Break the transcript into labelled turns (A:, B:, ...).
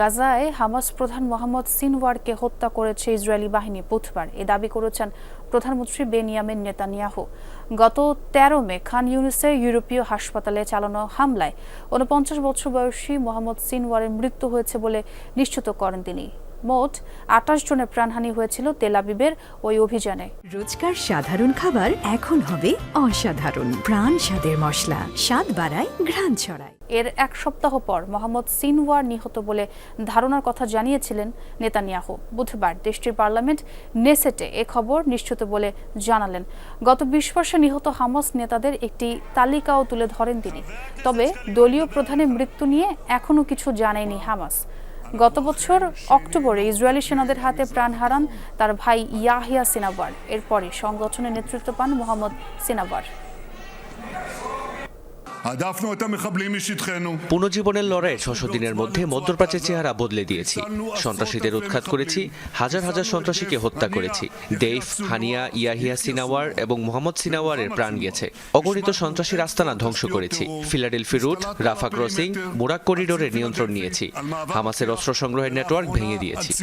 A: গাজায় হামাস প্রধান মোহাম্মদ সিনওয়ারকে হত্যা করেছে ইসরায়েলি বাহিনী বুধবার এ দাবি করেছেন প্রধানমন্ত্রী বেনিয়ামিন নেতানিয়াহু গত তেরো মে খান ইউনিসের ইউরোপীয় হাসপাতালে চালানো হামলায় উনপঞ্চাশ বছর বয়সী মোহাম্মদ সিনওয়ারের মৃত্যু হয়েছে বলে নিশ্চিত করেন তিনি মোট আটাশ জনের প্রাণহানি হয়েছিল তেল আবিবের ওই অভিযানে
B: রোজকার সাধারণ খাবার এখন হবে অসাধারণ প্রাণ স্বাদের মশলা স্বাদ বাড়ায় ঘ্রাণ ছড়ায়
A: এর এক সপ্তাহ পর মোহাম্মদ সিনওয়ার নিহত বলে ধারণার কথা জানিয়েছিলেন নেতানিয়াহু বুধবার দেশটির পার্লামেন্ট নেসেটে এ খবর নিশ্চিত বলে জানালেন গত বিশ বর্ষে নিহত হামাস নেতাদের একটি তালিকাও তুলে ধরেন তিনি তবে দলীয় প্রধানের মৃত্যু নিয়ে এখনও কিছু জানেনি হামাস গত বছর অক্টোবরে ইসরায়েলি সেনাদের হাতে প্রাণ হারান তার ভাই ইয়াহিয়া সিনাবার এরপরে সংগঠনের নেতৃত্ব পান মোহাম্মদ সিনাবার
C: הדפנו את המחבלים משטחנו. পুনর্জীবনের লড়াইয়ে ছশো দিনের মধ্যে মধ্যপ্রাচ্যের চেহারা বদলে দিয়েছি সন্ত্রাসীদের উৎখাত করেছি হাজার হাজার সন্ত্রাসীকে হত্যা করেছি দেইফ হানিয়া ইয়াহিয়া সিনাওয়ার এবং মোহাম্মদ সিনাওয়ারের প্রাণ গেছে অগণিত সন্ত্রাসী রাস্তানা ধ্বংস করেছি ফিলাডেলফি রুট রাফা ক্রসিং মুরাক করিডোরের নিয়ন্ত্রণ নিয়েছি হামাসের অস্ত্র সংগ্রহের নেটওয়ার্ক ভেঙে দিয়েছি